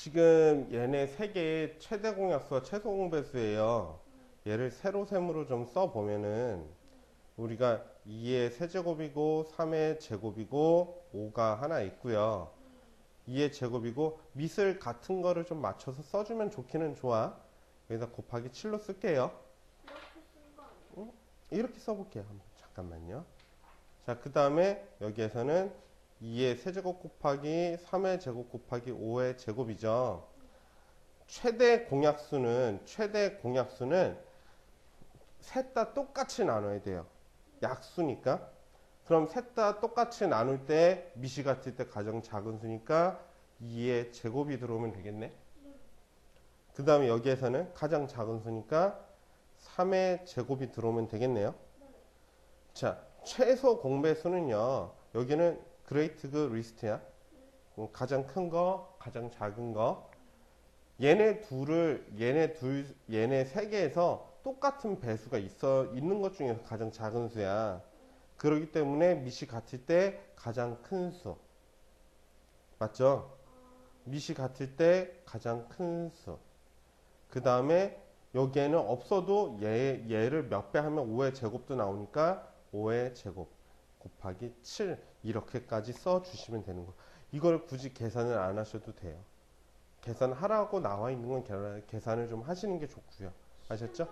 지금 얘네 세 개의 최대 공약수와 최소 공배수예요. 얘를 세로 셈으로 좀 써보면은 우리가 2의 세제곱이고 3의 제곱이고 5가 하나 있고요. 2의 제곱이고 밑을 같은 거를 좀 맞춰서 써주면 좋기는 좋아. 여기다 곱하기 7로 쓸게요. 이렇게 써볼게요. 잠깐만요. 자, 그 다음에 여기에서는 2의 세제곱 곱하기 3의 제곱 곱하기 5의 제곱이죠. 최대 공약수는, 최대 공약수는 셋 다 똑같이 나눠야 돼요. 약수니까. 그럼 셋 다 똑같이 나눌 때 미시 같을 때 가장 작은 수니까 2의 제곱이 들어오면 되겠네. 그 다음에 여기에서는 가장 작은 수니까 3의 제곱이 들어오면 되겠네요. 자, 최소 공배수는요. 여기는 그레이트 그 리스트야. 음, 가장 큰 거, 가장 작은 거. 얘네 둘을 얘네 둘 얘네 세 개에서 똑같은 배수가 있어 있는 것 중에서 가장 작은 수야. 그렇기 때문에 밑이 같을 때 가장 큰 수. 맞죠? 밑이 같을 때 가장 큰 수. 그 다음에 여기에는 없어도 얘, 얘를 몇 배 하면 5의 제곱도 나오니까 5의 제곱 곱하기 7 이렇게까지 써주시면 되는 거. 이걸 굳이 계산을 안 하셔도 돼요. 계산하라고 나와 있는 건 계산을 좀 하시는 게 좋고요. 아셨죠?